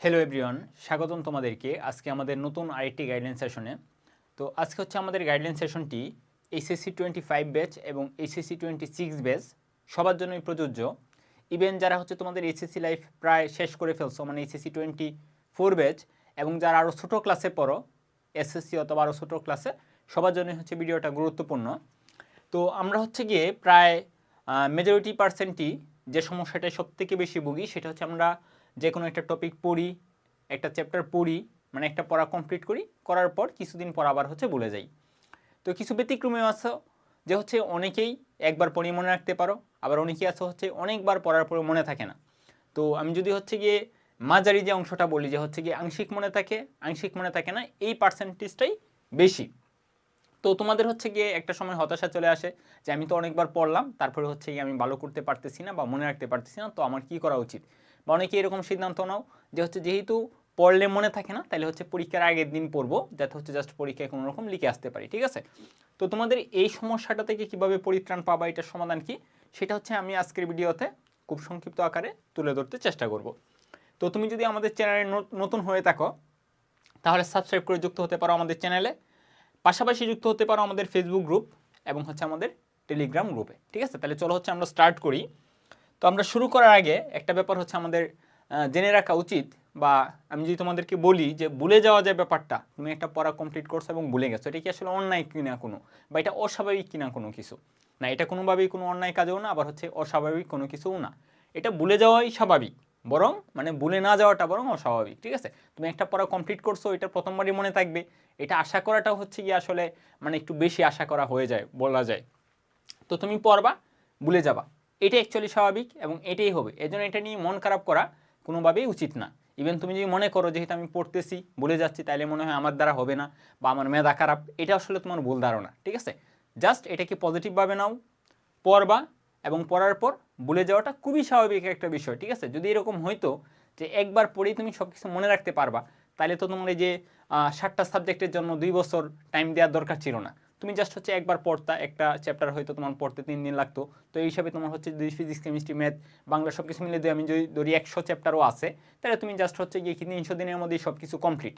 Hello everyone স্বাগতম তোমাদেরকে আজকে আমাদের নতুন আরেকটি গাইডলাইন সেশনে তো আজকে হচ্ছে আমাদের গাইডলাইন সেশনটি এইচএসসি টোয়েন্টি ফাইভ ব্যাচ এবং এইচএসসি টোয়েন্টি সিক্স ব্যাচ সবার জন্যই প্রযোজ্য। ইভেন যারা হচ্ছে তোমাদের এইচএসসি লাইফ প্রায় শেষ করে ফেলছো মানে এইচএসসি টোয়েন্টি ফোর ব্যাচ এবং যারা আরও ছোটো ক্লাসে পড়ো এসএসসি অথবা আরও ছোটো ক্লাসে সবার জন্যই হচ্ছে ভিডিওটা গুরুত্বপূর্ণ। তো আমরা হচ্ছে গিয়ে প্রায় মেজরিটি পার্সেন্টই যে সমস্যাটায় সব থেকে বেশি ভুগি, সেটা হচ্ছে আমরা যে কোনো একটা টপিক পড়ি, একটা চ্যাপ্টার পড়ি মানে একটা পড়া কমপ্লিট করি, করার পর কিছুদিন পর আবার হচ্ছে ভুলে যাই। তো কিছু ব্যতিক্রমেও আছে, যে হচ্ছে অনেকেই একবার পড়ে মনে রাখতে পারো, আবার অনেকেই আছে হচ্ছে অনেকবার পড়ার পরে মনে থাকে না। তো আমি যদি হচ্ছে গিয়ে মাঝারি যে অংশটা বলি, যে হচ্ছে গিয়ে আংশিক মনে থাকে, আংশিক মনে থাকে না, এই পার্সেন্টেজটাই বেশি। তো তোমাদের হচ্ছে গিয়ে একটা সময় হতাশা চলে আসে, যে আমি তো অনেকবার পড়লাম, তারপরে হচ্ছে গিয়ে আমি ভালো করতে পারতেছি না বা মনে রাখতে পারতেছি না, তো আমার কি করা উচিত? বা অনেকে এরকম সিদ্ধান্ত নাও যে হচ্ছে যেহেতু পড়লে মনে থাকে না, তাহলে হচ্ছে পরীক্ষার আগের দিন পড়ব, যাতে হচ্ছে জাস্ট পরীক্ষায় কোনো রকম লিখে আসতে পারি, ঠিক আছে? তো তোমাদের এই সমস্যাটা থেকে কীভাবে পরিত্রাণ পাবা, এটার সমাধান কি? সেটা হচ্ছে আমি আজকের ভিডিওতে খুব সংক্ষিপ্ত আকারে তুলে ধরতে চেষ্টা করব। তো তুমি যদি আমাদের চ্যানেলে নতুন হয়ে থাকো, তাহলে সাবস্ক্রাইব করে যুক্ত হতে পারো আমাদের চ্যানেলে। পাশাপাশি যুক্ত হতে পারো আমাদের ফেসবুক গ্রুপ এবং হচ্ছে আমাদের টেলিগ্রাম গ্রুপে ঠিক আছে? তাহলে চলো হচ্ছে আমরা স্টার্ট করি। তো আমরা শুরু করার আগে একটা ব্যাপার হচ্ছে আমাদের জেনে রাখা উচিত বা আমি যদি তোমাদেরকে বলি যে ভুলে যাওয়া যায় ব্যাপারটা, তুমি একটা পড়া কমপ্লিট করছ এবং ভুলে গেছো, এটা কি আসলে অন্যায় কিনা কোনো বা এটা অস্বাভাবিক কিনা কোনো কিছু? না, এটা কোনোভাবেই কোনো অন্যায় কাজেও না, আবার হচ্ছে অস্বাভাবিক কোনো কিছুও না। এটা ভুলে যাওয়াই স্বাভাবিক, বরং মানে ভুলে না যাওয়াটা বরং অস্বাভাবিক, ঠিক আছে? তুমি একটা পড়া কমপ্লিট করছ, এটা প্রথমবারই মনে থাকবে, এটা আশা করাটাও হচ্ছে কি আসলে মানে একটু বেশি আশা করা হয়ে যায়, বলা যায়। তো তুমি পড়বা, ভুলে যাবা। এটা অ্যাকচুয়ালি স্বাভাবিক এবং এটাই হবে। এজন্য এটা নিয়ে মন খারাপ করা কোনোভাবেই উচিত না। ইভেন তুমি যদি মনে করো যেহেতু আমি পড়তেছি, বলে যাচ্ছি তাহলে মনে হয় আমার দ্বারা হবে না বা আমার মেধা খারাপ। এটা আসলে তোমার ভুল ধারণা, ঠিক আছে? জাস্ট এটাকে পজিটিভভাবে নাও, পড়বা এবং পড়ার পর ভুলে যাওয়াটা খুবই স্বাভাবিক একটা বিষয়, ঠিক আছে? যদি এরকম হয়তো যে একবার পড়েই তুমি সব কিছু মনে রাখতে পারবা তাহলে তো তোমার এই যে ষাটটা সাবজেক্টের জন্য দুই বছর টাইম দেওয়ার দরকার ছিল না। তুমি জাস্ট হচ্ছে একবার পড়তা, একটা চ্যাপ্টার হয়তো তোমার পড়তে তিন দিন লাগতো। তো এই হিসাবে তোমার হচ্ছে যদি ফিজিক্স কেমিস্ট্রি ম্যাথ বাংলা সব কিছু মিলে দিয়ে আমি যদি ধরি একশো চ্যাপ্টারও আছে, তাহলে তুমি জাস্ট হচ্ছে গিয়ে কি তিনশো দিনের মধ্যেই সব কিছু কমপ্লিট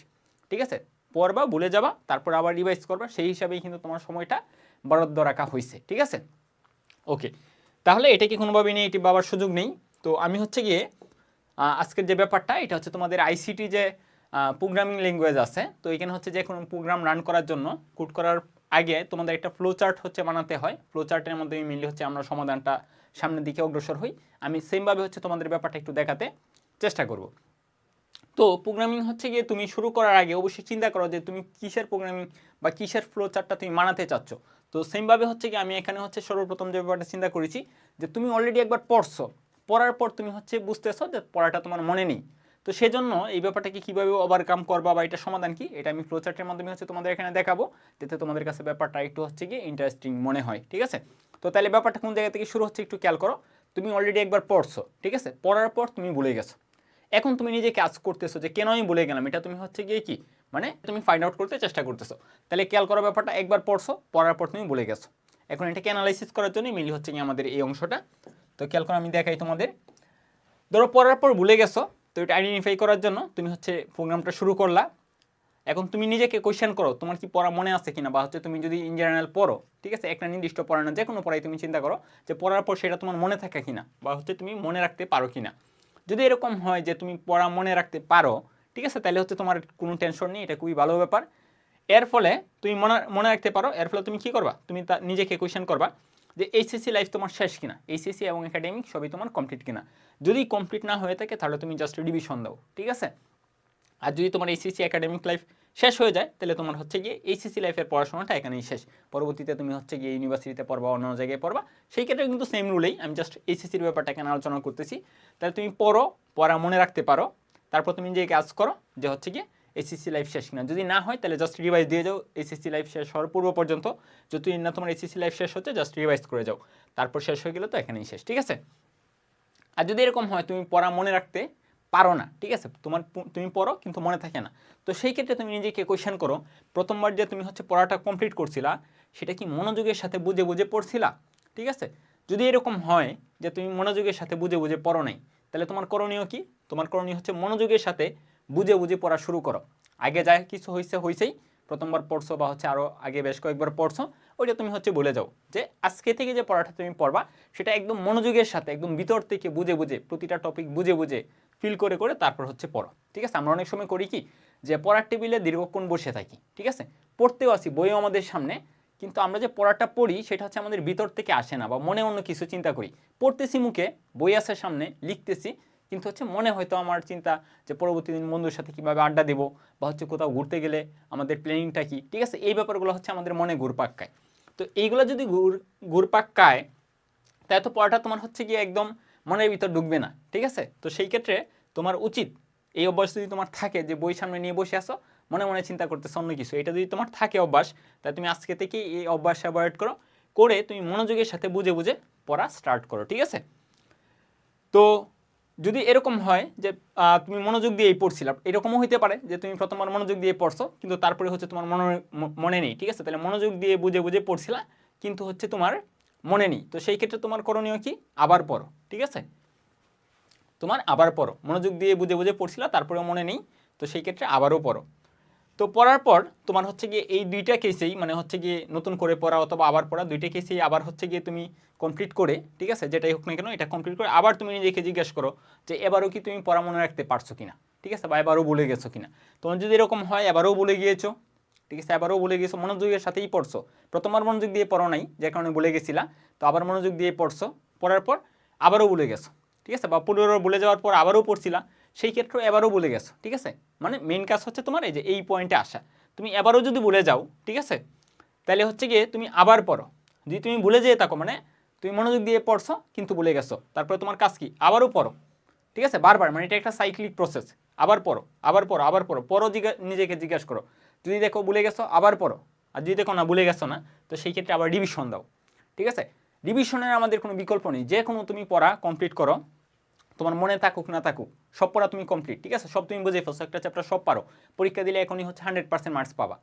ঠিক আছে? পড়বা, ভুলে যাবা, তারপর আবার রিভাইজ করবা, সেই হিসাবেই কিন্তু তোমার সময়টা বরাদ্দ রাখা হয়েছে ঠিক আছে? ওকে তাহলে এটা কি কোনোভাবেই নেই এটি বাবার সুযোগ নেই? তো আমি হচ্ছে গিয়ে আজকের যে ব্যাপারটা, এটা হচ্ছে তোমাদের আইসিটি যে প্রোগ্রামিং ল্যাঙ্গুয়েজ আছে, তো এখানে হচ্ছে যে কোনো প্রোগ্রাম রান করার জন্য কোড করার আগে তোমাদের একটা ফ্লো চার্ট হচ্ছে বানাতে হয়। ফ্লো চার্টের মধ্যে মিলে হচ্ছে আমরা সমাধানটা সামনের দিকে অগ্রসর হই। আমি সেমভাবে হচ্ছে তোমাদের ব্যাপারটা একটু দেখাতে চেষ্টা করব। তো প্রোগ্রামিং হচ্ছে গিয়ে তুমি শুরু করার আগে অবশ্যই চিন্তা করো যে তুমি কিসের প্রোগ্রামিং বা কিসের ফ্লো চার্টটা তুমি বানাতে চাচ্ছ। তো সেমভাবে হচ্ছে কি আমি এখানে হচ্ছে সর্বপ্রথম যে ব্যাপারটা চিন্তা করেছি যে তুমি অলরেডি একবার পড়ছো। পড়ার পর তুমি হচ্ছে বুঝতেছো যে পড়াটা তোমার মনে নেই। তো সেজন্য এই ব্যাপারটাকে কীভাবে ওভারকাম করবা বা এটা সমাধান কি, এটা আমি ফ্লোচার্টের মাধ্যমে হচ্ছে তোমাদের এখানে দেখাবো। যাতে তোমাদের কাছে ব্যাপারটা একটু হচ্ছে কি ইন্টারেস্টিং মনে হয়, ঠিক আছে? তো তাহলে ব্যাপারটা কোন জায়গা থেকে শুরু হচ্ছে একটু খেয়াল করো। তুমি অলরেডি একবার পড়ছো, ঠিক আছে? পড়ার পর তুমি ভুলে গেছো। এখন তুমি নিজে কাজ করতেছো যে কেন আমি ভুলে গেলাম? এটা তুমি হচ্ছে গিয়ে কি? মানে তুমি ফাইন্ড আউট করতে চেষ্টা করতেছো। তাহলে খেয়াল করার ব্যাপারটা, একবার পড়ছো, পড়ার পর তুমি ভুলে গেছো। এখন এটাকে অ্যানালাইসিস করার জন্যই মিলি হচ্ছে কি আমাদের এই অংশটা। তো খেয়াল করো আমি দেখাই তোমাদের। ধরো পড়ার পর ভুলে গেছো তো এটা আইডেন্টিফাই করার জন্য তুমি হচ্ছে প্রোগ্রামটা শুরু করলা। এখন তুমি নিজেকে কোয়েশ্চেন করো, তোমার কি পড়া মনে আছে কিনা? বা হচ্ছে তুমি যদি ইন জেনারেল পড়ো, ঠিক আছে? একটা নির্দিষ্ট পড়া না যে কোনো পড়াই তুমি চিন্তা করো যে পড়ার পর সেটা তোমার মনে থাকে কিনা? বা হচ্ছে তুমি মনে রাখতে পারো কিনা? যদি এরকম হয় যে তুমি পড়া মনে রাখতে পারো, ঠিক আছে? তাহলে হচ্ছে তোমার কোনো টেনশন নেই, এটা খুবই ভালো ব্যাপার। এর ফলে তুমি মনে মনে রাখতে পারো, এর ফলে তুমি কি করবা? তুমি তা নিজেকে কোয়েশ্চেন করবা। যে এইচএসসি লাইফ তোমার শেষ কিনা? এইচএসসি এবং একাডেমিক সবই তোমার কমপ্লিট কিনা? যদি কমপ্লিট না হয়ে থাকে, তাহলে তুমি জাস্ট রিভিশন দাও, ঠিক আছে? আর যদি তোমার এইচএসসি একাডেমিক লাইফ শেষ হয়ে যায়, তাহলে তোমার হচ্ছে গিয়ে এইচএসসি লাইফের পড়াশোনাটা এখানেই শেষ। পরবর্তীতে তুমি হচ্ছে গিয়ে ইউনিভার্সিটিতে পড়বা, অন্য জায়গায় পড়বা। সেই ক্ষেত্রে কিন্তু সেম রুলেই আমি জাস্ট এইচএসসির ব্যাপারটা এখানে আলোচনা করতেছি। তাহলে তুমি পড়ো, পড়া মনে রাখতে পারো। তারপর তুমি যে কাজ করো, যে হচ্ছে গিয়ে এসএসসি লাইফ শেষ কিনা। যদি না হয়, তাহলে জাস্ট রিভাইজ দিয়ে যাও, এসএসসি লাইফ শেষ হওয়ার পূর্ব পর্যন্ত। যদি না তোমার এসএসসি লাইফ শেষ হচ্ছে জাস্ট রিভাইজ করে যাও। তারপর শেষ হয়ে গেলে তো এখানেই শেষ, ঠিক আছে? আর যদি এরকম হয়, তুমি পড়া মনে রাখতে পারো না, ঠিক আছে? তোমার তুমি পড়ো, কিন্তু মনে থাকে না। তো সেই ক্ষেত্রে তুমি নিজেকে কোয়েশ্চেন করো, প্রথমবার যে তুমি হচ্ছে পড়াটা কমপ্লিট করছিলা, সেটা কি মনোযোগের সাথে বুঝে বুঝে পড়ছিলা? ঠিক আছে? যদি এরকম হয় যে তুমি মনোযোগের সাথে বুঝে বুঝে পড়ো নাই, তাহলে তোমার করণীয় কি? তোমার করণীয় হচ্ছে মনোযোগের সাথে বুঝে বুঝে পড়া শুরু করো। আগে যা কিছু হয়েছে হয়েছেই প্রথমবার পড়ছো বা হচ্ছে আরও আগে বেশ কয়েকবার পড়ছো, ওইটা তুমি হচ্ছে বলে যাও। যে আজকে থেকে যে পড়াটা তুমি পড়বা, সেটা একদম মনোযোগের সাথে, একদম ভিতর থেকে বুঝে বুঝে, প্রতিটা টপিক বুঝে বুঝে ফিল করে করে তারপর হচ্ছে পড়ো। ঠিক আছে? আমরা অনেক সময় করি কি, যে পড়ার টেবিলে দীর্ঘক্ষণ বসে থাকি। ঠিক আছে? পড়তেও আসি, বইও আমাদের সামনে, কিন্তু আমরা যে পড়াটা পড়ি, সেটা হচ্ছে আমাদের ভিতর থেকে আসে না বা মনে অন্য কিছু চিন্তা করি। পড়তেছি মুখে, বই আসার সামনে, লিখতেছি কিন্তু হচ্ছে মনে হয়তো আমার চিন্তা যে পরবর্তী দিন বন্ধুর সাথে কীভাবে আড্ডা দেবো বা হচ্ছে কোথাও ঘুরতে গেলে আমাদের প্ল্যানিংটা কী? ঠিক আছে, এই ব্যাপারগুলো হচ্ছে আমাদের মনে ঘুরপাক খায় তো এইগুলো যদি ঘুর ঘুরপাক খায় তাই তো পড়াটা তোমার হচ্ছে গিয়ে একদম মনের ভিতর ঢুকবে না, ঠিক আছে? তো সেই ক্ষেত্রে তোমার উচিত এই অভ্যাস যদি তোমার থাকে যে বই সামনে নিয়ে বসে আসো মনে মনে চিন্তা করতেছো অন্য কিছু। এটা যদি তোমার থাকে অভ্যাস তাই তুমি আজকে থেকে এই অভ্যাস অ্যাভয়েড করো, করে তুমি মনোযোগের সাথে বুঝে বুঝে পড়া স্টার্ট করো, ঠিক আছে? তো যদি এরকম হয় যে তুমি মনোযোগ দিয়েই পড়ছিলাম এরকমও হইতে পারে যে, তুমি প্রথমবার মনোযোগ দিয়ে পড়ছো, কিন্তু তারপরে হচ্ছে তোমার মনে মনে নেই, ঠিক আছে? তাহলে মনোযোগ দিয়ে বুঝে বুঝে পড়ছিলা, কিন্তু হচ্ছে তোমার মনে নেই। তো সেই ক্ষেত্রে তোমার করণীয় কি? আবার পড়ো, ঠিক আছে? তোমার আবার পড়ো। মনোযোগ দিয়ে বুঝে বুঝে পড়ছিলা, তারপরেও মনে নেই, তো সেই ক্ষেত্রে আবারও পড়ো। তো পড়ার পর তোমার হচ্ছে গিয়ে এই দুইটা কেসেই মানে হচ্ছে গিয়ে নতুন করে পড়া অথবা আবার পড়া, দুইটা কেসেই আবার হচ্ছে গিয়ে তুমি কমপ্লিট করে, ঠিক আছে? যেটাই হোক না কেন, এটা কমপ্লিট করে আবার তুমি নিজেকে জিজ্ঞেস করো যে এবারও কি তুমি পড়া মনে রাখতে পারছ কিনা, ঠিক আছে? বা এবারও বলে গেছো কিনা? তোমার যদি এরকম হয়, এবারও বলে গিয়েছো, ঠিক আছে? এবারও বলে গেছো, মনোযোগের সাথেই পড়ছো। প্রথমবার মনোযোগ দিয়ে পড়ো নাই, যে কারণে বলে গেছিলা, তো আবার মনোযোগ দিয়ে পড়ছো, পড়ার পর আবারও বলে গেছো, ঠিক আছে? বা পুনরায় বলে যাওয়ার পর আবারও পড়ছিলা সেই ক্ষেত্রে এবারও বলে গেছো, ঠিক আছে? মানে মেন কাজ হচ্ছে তোমার এই যে এই পয়েন্টে আসা। তুমি এবারও যদি ভুলে যাও, ঠিক আছে? তাহলে হচ্ছে গিয়ে তুমি আবার পড়ো। যদি তুমি ভুলে যেয়ে থাকো মানে তুমি মনোযোগ দিয়ে পড়ছো, কিন্তু ভুলে গেছো, তারপরে তোমার কাজ কি? আবারও পড়ো, ঠিক আছে? বারবার মানে এটা একটা সাইক্লিক প্রসেস আবার পড়ো আবার পড়ো আবার পড়ো পড়ো নিজেকে জিজ্ঞাসা করো। যদি দেখো ভুলে গেছো, আবার পড়ো। আর যদি দেখো না, ভুলে গেছো না, তো সেই ক্ষেত্রে আবার রিভিশন দাও, ঠিক আছে? রিভিশনের আমাদের কোনো বিকল্প নেই। যে কোনো তুমি পড়া কমপ্লিট করো। তোমার মনে থাকুক, না থাকুক, সব পড়া তুমি কমপ্লিট ঠিক আছে? সব তুমি বুঝে ফেলছো, একটা চ্যাপ্টার সব পারো। পরীক্ষা দিলে এখনই হচ্ছে হান্ড্রেড পার্সেন্ট মার্কস পাবা।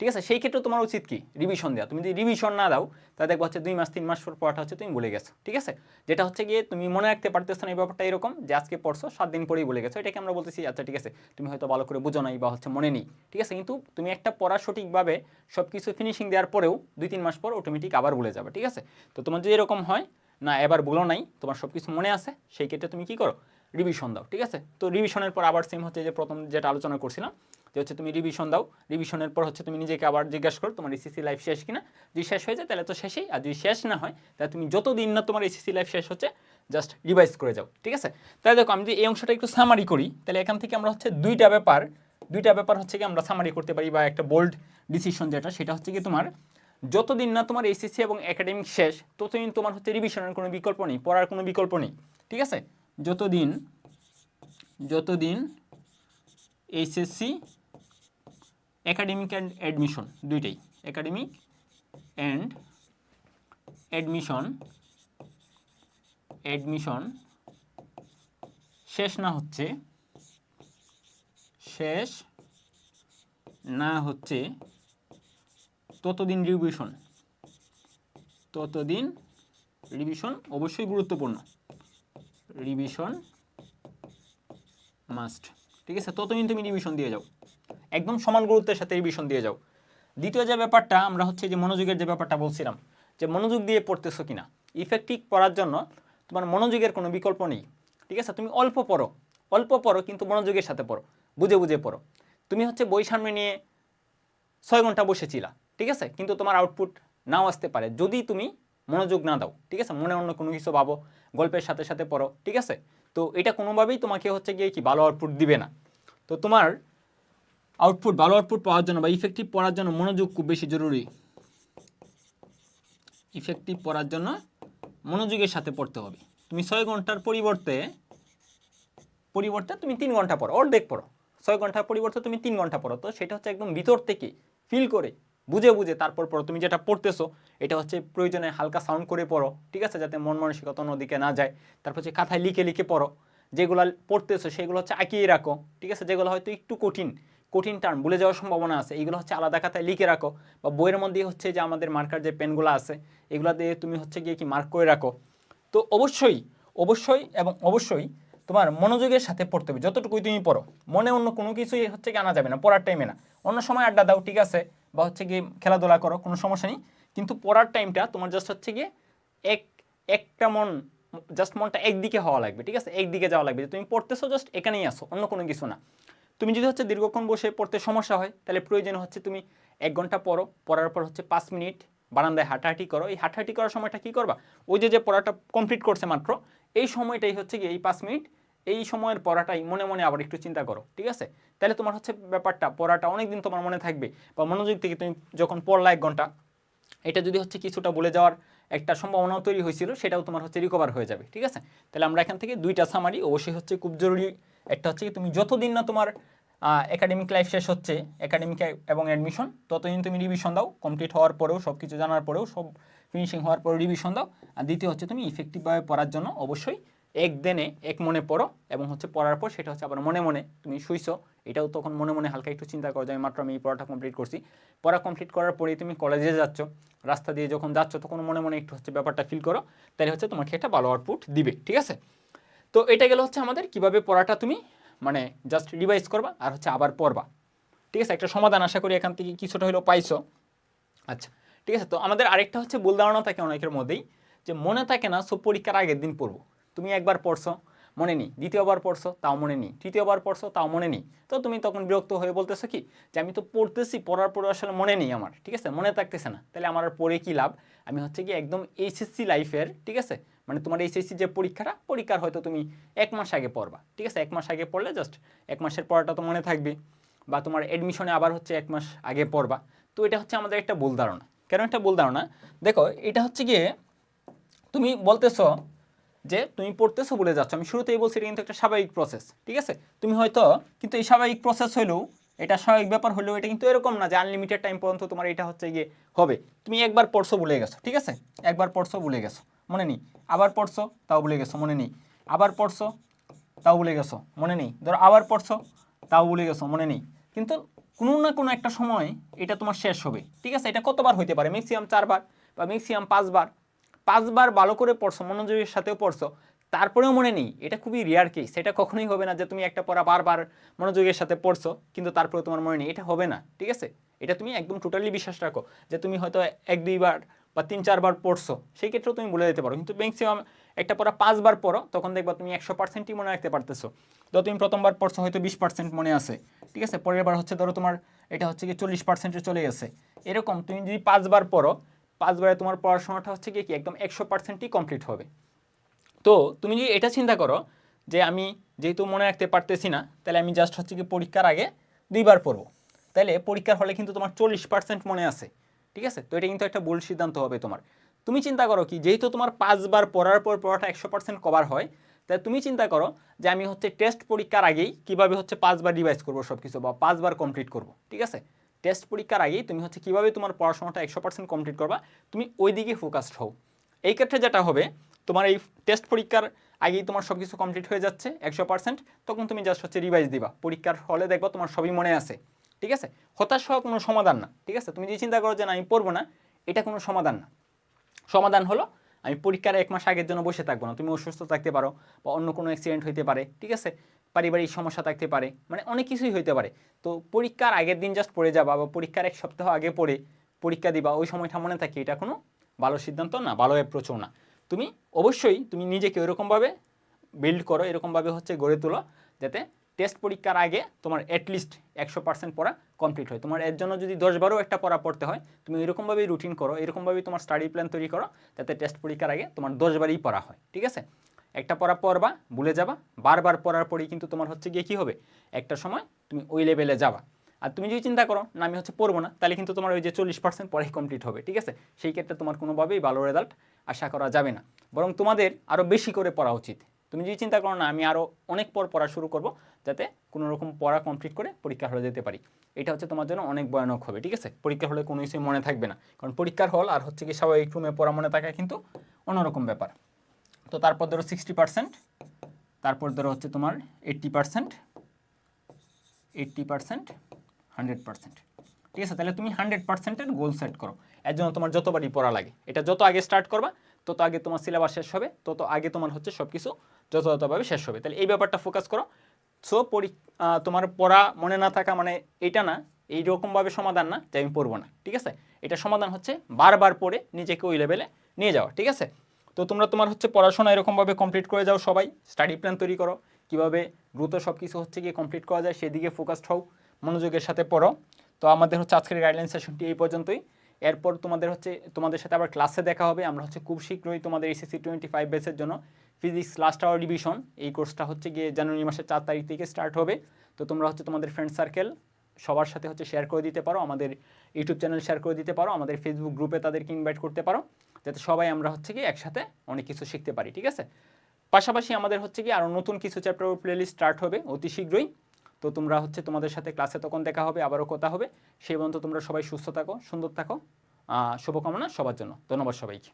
ঠিক আছে? সেই ক্ষেত্রে তোমার উচিত কি? রিভিশন দেওয়া। তুমি যদি রিভিশন না দাও, তাহলে দেখব হচ্ছে দুই মাস, তিন মাস পর পড়াটা হচ্ছে তুমি ভুলে গেছো, ঠিক আছে? যেটা হচ্ছে গিয়ে তুমি মনে রাখতে পারতেছো না এই ব্যাপারটা এরকম যে আজকে পড়ছো, সাত দিন পরেই ভুলে গেছো। এটাকে আমরা বলতেছি আচ্ছা ঠিক আছে, তুমি হয়তো ভালো করে বুঝো নাই বা হচ্ছে মনে নেই, ঠিক আছে? কিন্তু তুমি একটা পড়া সঠিকভাবে সব কিছু ফিনিশিং দেওয়ার পরেও দুই, তিন মাস পর অটোমেটিক আবার ভুলে যাবে, ঠিক আছে? তো তোমার যদি এরকম হয় না, এবার ভুলো নাই, তোমার সব কিছু মনে আছে, সেই ক্ষেত্রে তুমি কি করো? রিভিশন দাও, ঠিক আছে? তো রিভিশনের পর আবার সেম হচ্ছে যে প্রথম যেটা আলোচনা করছিলাম, যে হচ্ছে তুমি রিভিশন দাও রিভিশনের পর হচ্ছে তুমি নিজেকে আবার জিজ্ঞাসা করো, তোমার এসিসি লাইফ শেষ কিনা? যদি শেষ হয়ে যায়, তাহলে তো শেষেই, আর যদি শেষ না হয়, তাহলে তুমি যতদিন না তোমার এসিসি লাইফ শেষ হচ্ছে জাস্ট রিভাইজ করে যাও, ঠিক আছে? তাহলে দেখো, আমি যদি এই অংশটা একটু সামারি করি, তাহলে এখান থেকে আমরা হচ্ছে দুইটা ব্যাপার দুইটা ব্যাপার হচ্ছে কি আমরা সামারি করতে পারি, বা একটা বোল্ড ডিসিশন যেটা, সেটা হচ্ছে কি তোমার যতদিন না তোমার এসএসসি এবং একাডেমিক শেষ, ততদিন তোমার হচ্ছে রিভিশনের কোনো বিকল্প নেই, পড়ার কোনো বিকল্প নেই, ঠিক আছে? যতদিন যতদিন এইচএসসি একাডেমিক অ্যান্ড অ্যাডমিশন দুইটাই একাডেমিক অ্যান্ড অ্যাডমিশন অ্যাডমিশন শেষ না হচ্ছে, শেষ না হচ্ছে ততদিন রিভিশন। ততদিন রিভিশন অবশ্যই গুরুত্বপূর্ণ। Revision must. ঠিক আছে? ততদিন তুমি রিভিশন দিয়ে যাও। একদম সমান গুরুত্বের সাথে রিভিশন দিয়ে যাও। দ্বিতীয় যে ব্যাপারটা, আমরা হচ্ছে যে মনোযোগের যে ব্যাপারটা বলছিলাম, যে মনোযোগ দিয়ে পড়তেছো কিনা? ইফেক্টিভ পড়ার জন্য তোমার মনোযোগের কোনো বিকল্প নেই। ঠিক আছে? তুমি অল্প পড়ো। অল্প পড়ো, কিন্তু মনোযোগের সাথে পড়ো। বুঝে বুঝে পড়ো। তুমি হচ্ছে বই সামনে নিয়ে ছয় ঘণ্টা বসেছিলা। ঠিক আছে? কিন্তু তোমার আউটপুট নাও আসতে পারে যদি তুমি মনোযোগ না দাও, ঠিক আছে? মনে অন্য কোনো কিছু ভাবো, গল্পের সাথে সাথে পড়ো, ঠিক আছে? তো এটা কোনোভাবেই তোমাকে হচ্ছে গিয়ে কি ভালো আউটপুট দিবে না। তো তোমার আউটপুট ভালো আউটপুট পাওয়ার জন্য বা ইফেক্টিভ পড়ার জন্য মনোযোগ খুব বেশি জরুরি। ইফেক্টিভ পড়ার জন্য মনোযোগের সাথে পড়তে হবে। তুমি ছয় ঘণ্টার পরিবর্তে পরিবর্তে তুমি তিন ঘণ্টা পড়ো, অর্ধেক পড়ো। ছয় ঘণ্টার পরিবর্তে তুমি তিন ঘণ্টা পড়ো। তো সেটা হচ্ছে একদম ভিতর থেকে ফিল করে বুঝে বুঝে তারপর পড়ো। তুমি যেটা পড়তেছো, এটা হচ্ছে প্রয়োজনে হালকা সাউন্ড করে পড়ো, ঠিক আছে? যাতে মন মানসিকতা অন্যদিকে না যায়। তারপর হচ্ছে খাতায় লিখে লিখে পড়ো। যেগুলো পড়তেছো, সেগুলো হচ্ছে আঁকিয়ে রাখো, ঠিক আছে? যেগুলো হয়তো একটু কঠিন কঠিন টার্ম ভুলে যাওয়ার সম্ভাবনা আছে। এইগুলো হচ্ছে আলাদা খাতায় লিখে রাখো। বা বইয়ের মধ্যে হচ্ছে যে আমাদের মার্কার যে পেনগুলো আছে, এগুলো দিয়ে তুমি হচ্ছে গিয়ে কি মার্ক করে রাখো। তো অবশ্যই অবশ্যই এবং অবশ্যই তোমার মনোযোগের সাথে পড়তে হবে। যতটুকুই তুমি পড়ো, মনে অন্য কোনো কিছুই হচ্ছে কি আনা যাবে না, পড়ার টাইমে না। অন্য সময় আড্ডা দাও, ঠিক আছে? বা হচ্ছে গিয়ে খেলাধুলা করো, কোনো সমস্যা নেই। কিন্তু পড়ার টাইমটা তোমার জাস্ট হচ্ছে গিয়ে এক, একটা মন জাস্ট মনটা একদিকে হওয়া লাগবে, ঠিক আছে? একদিকে যাওয়া লাগবে। যে তুমি পড়তেছো জাস্ট এখানেই আসো অন্য কোনো কিছু না। তুমি যদি হচ্ছে দীর্ঘক্ষণ বসে পড়তে সমস্যা হয়, তাহলে প্রয়োজন হচ্ছে তুমি এক ঘণ্টা পড়ো। পড়ার পর হচ্ছে পাঁচ মিনিট বারান্দায় হাঁটাহাঁটি করো। এই হাঁটাহাঁটি করার সময়টা কী করবা? ওই যে যে পড়াটা কমপ্লিট করছে মাত্র, এই সময়টাই হচ্ছে গিয়ে এই পাঁচ মিনিট এই সময়ের পড়াটাই মনে মনে আবার একটু চিন্তা করো, ঠিক আছে? তাহলে তোমার হচ্ছে ব্যাপারটা, পড়াটা অনেক দিন তোমার মনে থাকবে। বা মনোযোগ থেকে তুমি যখন পড়লা এক ঘণ্টা, এটা যদি হচ্ছে কিছুটা বলে যাওয়ার একটা সম্ভাবনাও তৈরি হয়েছিল, সেটাও তোমার হচ্ছে রিকভার হয়ে যাবে, ঠিক আছে? তাহলে আমরা এখান থেকে দুইটা সামারি অবশ্যই হচ্ছে খুব জরুরি। একটা হচ্ছে তুমি যতদিন না তোমার একাডেমিক লাইফ শেষ হচ্ছে একাডেমিক এবং অ্যাডমিশন ততদিন তুমি রিভিশন দাও। কমপ্লিট হওয়ার পরেও সব কিছু জানার পরেও, সব ফিনিশিং হওয়ার পরেও রিভিশন দাও। আর দ্বিতীয় হচ্ছে তুমি ইফেক্টিভভাবে পড়ার জন্য অবশ্যই এক দিনে এক মনে পড়ো এবং হচ্ছে পড়ার পর সেটা হচ্ছে আবার মনে মনে তুমি শুইছো। এটাও তখন মনে মনে হালকা একটু চিন্তা করো যে আমি মাত্র আমি এই পড়াটা কমপ্লিট করছি। পড়া কমপ্লিট করার পরেই তুমি কলেজে যাচ্ছ। রাস্তা দিয়ে যখন যাচ্ছ তখন মনে মনে একটু হচ্ছে ব্যাপারটা ফিল করো। তাহলে হচ্ছে তোমাকে একটা ভালো আউটপুট দিবে, ঠিক আছে? তো এটা গেল হচ্ছে আমাদের কীভাবে পড়াটা তুমি মানে জাস্ট রিভাইজ করবা আর হচ্ছে আবার পড়বা। ঠিক আছে? একটা সমাধান আশা করি এখান থেকে কিছুটা হলেও পাইছো। আচ্ছা ঠিক আছে? তো আমাদের আরেকটা হচ্ছে ভুল ধারণা থাকে অনেকের মধ্যেই যে মনে থাকে না সব পরীক্ষার আগের দিন পড়ব। তুমি একবার পড়ছো, মনে নেই। দ্বিতীয়বার পড়ছো, তাও মনে নেই। তৃতীয়বার পড়ছো, তাও মনে নেই। তো তুমি তখন বিরক্ত হয়ে বলতেছো কি, যে আমি তো পড়তেছি, পড়ার পরে আসলে মনে নেই আমার, ঠিক আছে? মনে থাকতেছে না। তাহলে আমার আর পড়ে কী লাভ? আমি হচ্ছে কি একদম এইচএসসি লাইফের ঠিক আছে? মানে তোমার এইচএসসি যে পরীক্ষাটা, পরীক্ষার হয়তো তুমি এক মাস আগে পড়বা, ঠিক আছে? এক মাস আগে পড়লে জাস্ট এক মাসের পড়াটা তো মনে থাকবে। বা তোমার অ্যাডমিশনে আবার হচ্ছে এক মাস আগে পড়বা। তো এটা হচ্ছে আমাদের একটা ভুল ধারণা। কেন একটা ভুল ধারণা? দেখো, এটা হচ্ছে গিয়ে তুমি বলতেছো যে তুমি পড়তেছো বলে যাচ্ছ, আমি শুরুতেই বলছি এটা কিন্তু একটা স্বাভাবিক প্রসেস ঠিক আছে? তুমি হয়তো, কিন্তু এই স্বাভাবিক প্রসেস হলেও এটা স্বাভাবিক ব্যাপার হলেও এটা কিন্তু এরকম না যে আনলিমিটেড টাইম পর্যন্ত তোমার এটা হচ্ছে গিয়ে হবে। তুমি একবার পড়ছো ভুলে গেছো, ঠিক আছে? একবার পড়ছো ভুলে গেছো, মনে নেই। আবার পড়ছো, তাও ভুলে গেছো, মনে নেই। আবার পড়ছো, তাও ভুলে গেছো, মনে নেই। ধরো আবার পড়ছো, তাও ভুলে গেছো, মনে নেই। কিন্তু কোনো না কোনো একটা সময় এটা তোমার শেষ হবে, ঠিক আছে? এটা কতবার হইতে পারে? ম্যাক্সিমাম চারবার বা ম্যাক্সিমাম পাঁচবার? পাঁচবার ভালো করে পড়ছো, মনোযোগের সাথেও পড়ছো। তারপরেও মনে নেই, এটা খুবই রেয়ার কেস এটা কখনোই হবে না যে তুমি একটা পড়া বারবার মনোযোগের সাথে পড়ছো, কিন্তু তারপরে তোমার মনে নেই, এটা হবে না, ঠিক আছে? এটা তুমি একদম টোটালি বিশ্বাস রাখো যে তুমি হয়তো এক দুইবার বা তিন চারবার পড়ছো, সেই ক্ষেত্রেও তুমি বলে দিতে পারো। কিন্তু ম্যাক্সিমাম একটা পড়া পাঁচবার পড়ো, তখন দেখবা তুমি একশো পার্সেন্টই মনে রাখতে পারতেছো। তো তুমি প্রথমবার পড়ছো, হয়তো বিশ পার্সেন্ট মনে আছে, ঠিক আছে? পরের বার হচ্ছে ধরো তোমার, এটা হচ্ছে কি চল্লিশ পার্সেন্টে চলে গেছে। এরকম তুমি যদি পাঁচবার পড়ো পাঁচবারে তোমার পড়াশোনাটা হচ্ছে কি একদম একশো পার্সেন্টই কমপ্লিট হবে। তো তুমি যদি এটা চিন্তা করো যে আমি যেহেতু মনে রাখতে পারতেছি না, তাহলে আমি জাস্ট হচ্ছে কি পরীক্ষার আগে দুইবার পড়ব। তাহলে পরীক্ষার হলে কিন্তু তোমার চল্লিশ পার্সেন্ট মনে আছে, ঠিক আছে? তো এটা কিন্তু একটা ভুল সিদ্ধান্ত হবে তোমার। তুমি চিন্তা করো কি, যেহেতু তোমার পাঁচবার পড়ার পর পড়াটা একশো পার্সেন্ট কভার হয়, তাই তুমি চিন্তা করো যে আমি হচ্ছে টেস্ট পরীক্ষার আগেই কীভাবে হচ্ছে পাঁচবার রিভাইজ করব সব কিছু বা পাঁচবার কমপ্লিট করব, ঠিক আছে? টেস্ট পরীক্ষার আগেই তুমি হচ্ছে কীভাবে তোমার পড়াশোনাটা একশো পার্সেন্ট কমপ্লিট করবা, তুমি ওই দিকে ফোকাসড হও। এই ক্ষেত্রে যেটা হবে, তোমার এই টেস্ট পরীক্ষার আগেই তোমার সব কিছু কমপ্লিট হয়ে যাচ্ছে একশো পার্সেন্ট তখন তুমি জাস্ট হচ্ছে রিভাইজ দিবা। পরীক্ষার হলে দেখবা তোমার সবই মনে আছে, ঠিক আছে? হতাশ হওয়া কোনো সমাধান না, ঠিক আছে? তুমি যে চিন্তা করো যে না, আমি পড়ব না, এটা কোনো সমাধান না। সমাধান হলো, আমি পরীক্ষার এক মাস আগের জন্য বসে থাকব না। তুমি অসুস্থ থাকতে পারো বা অন্য কোনো অ্যাক্সিডেন্ট হইতে পারে, ঠিক আছে? পারিবারিক সমস্যা থাকতে পারে মানে অনেক কিছুই হইতে পারে। তো পরীক্ষার আগের দিন জাস্ট পড়ে যাবা বা পরীক্ষার এক সপ্তাহ আগে পড়ে পরীক্ষা দিবা, ওই সময়টা মনে থাকে এটা কোনো ভালো সিদ্ধান্ত না, ভালো অ্যাপ্রোচও না। তুমি অবশ্যই তুমি নিজেকে ওইরকমভাবে বিল্ড করো, এরকমভাবে হচ্ছে গড়ে তোলো, যাতে টেস্ট পরীক্ষার আগে তোমার অ্যাটলিস্ট একশো পার্সেন্ট পড়া কমপ্লিট হয়। তোমার এর জন্য যদি দশ বারও একটা পড়া পড়তে হয়, তুমি এরকমভাবেই রুটিন করো, এরকমভাবেই তোমার স্টাডি প্ল্যান তৈরি করো, যাতে টেস্ট পরীক্ষার আগে তোমার দশ বারই পড়া হয়, ঠিক আছে? একটা পড়া পড়বা, ভুলে যাবা, বারবার পড়ার পরেই কিন্তু তোমার হচ্ছে গিয়ে কী হবে? একটা সময় তুমি ওই লেভেলে যাবা। আর তুমি যদি চিন্তা করো না, আমি হচ্ছে পড়ব না, তাহলে কিন্তু তোমার ওই যে চল্লিশ পার্সেন্ট পড়াই কমপ্লিট হবে, ঠিক আছে? সেই ক্ষেত্রে তোমার কোনোভাবেই ভালো রেজাল্ট আশা করা যাবে না। বরং তোমাদের আরও বেশি করে পড়া উচিত। তুমি যদি চিন্তা করো না, আমি আরও অনেক পর পড়া শুরু করব, যাতে কোনো রকম পড়া কমপ্লিট করে পরীক্ষার হলে যেতে পারি। এটা হচ্ছে তোমার জন্য অনেক ভয়ানক হবে, ঠিক আছে? পরীক্ষার হলে কোনো কিছুই মনে থাকবে না। কারণ পরীক্ষার হল আর হচ্ছে কি স্বাভাবিক রুমে পড়া মনে থাকা কিন্তু অন্যরকম ব্যাপার। তো তারপর ধরো সিক্সটি পার্সেন্ট তারপর ধরো হচ্ছে তোমার eighty percent eighty percent hundred percent ঠিক আছে তাহলে তুমি হান্ড্রেড পার্সেন্টের গোল সেট করো। এর জন্য তোমার যতবারই পড়া লাগে। এটা যত আগে স্টার্ট করবা তত আগে তোমার সিলেবাস শেষ হবে তত আগে তোমার হচ্ছে সব কিছু যথাযথভাবে শেষ হবে। তাহলে এই ব্যাপারটা ফোকাস করো। সো আহ, তোমার পড়া মনে না থাকা মানে এটা না এইরকমভাবে সমাধান না যে আমি পড়ব না। ঠিক আছে? এটা সমাধান হচ্ছে বারবার পড়ে নিজেকে ওই লেভেলে নিয়ে যাওয়া। ঠিক আছে? তো তোমরা তোমার হচ্ছে পড়াশোনা এরকমভাবে কমপ্লিট করে যাও সবাই স্টাডি প্ল্যান তৈরি করো। কীভাবে দ্রুত সব কিছু হচ্ছে গিয়ে কমপ্লিট করা যায় সেদিকে ফোকাসড হও, মনোযোগের সাথে পড়ো। তো আমাদের হচ্ছে আজকের গাইডলাইন সেশনটি এই পর্যন্তই। এরপর তোমাদের হচ্ছে, তোমাদের সাথে আবার ক্লাসে দেখা হবে। আমরা হচ্ছে খুব শীঘ্রই তোমাদের এসএসসি টোয়েন্টি ফাইভ বেসের জন্য ফিজিক্স লাস্ট আওয়ার ডিভিশন এই কোর্সটা হচ্ছে গিয়ে জানুয়ারি মাসের চার তারিখ থেকে স্টার্ট হবে। তো তোমরা হচ্ছে তোমাদের ফ্রেন্ড সার্কেল সবার সাথে হচ্ছে শেয়ার করে দিতে পারো, আমাদের ইউটিউব চ্যানেল শেয়ার করে দিতে পারো, আমাদের ফেসবুক গ্রুপে তাদেরকে ইনভাইট করতে পারো। যাতে সবাই আমরা হচ্ছে কি একসাথে অনেক কিছু শিখতে পারি, ঠিক আছে? পাশাপাশি আমাদের হচ্ছে কি আরও নতুন কিছু চ্যাপ্টার প্লেলিস্ট স্টার্ট হবে অতি শীঘ্রই। তো তোমরা হচ্ছে তোমাদের সাথে ক্লাসে তখন দেখা হবে, আবারও কথা হবে। সেই পর্যন্ত তোমরা সবাই সুস্থ থাকো, সুন্দর থাকো। শুভকামনা সবার জন্য। ধন্যবাদ সবাইকে।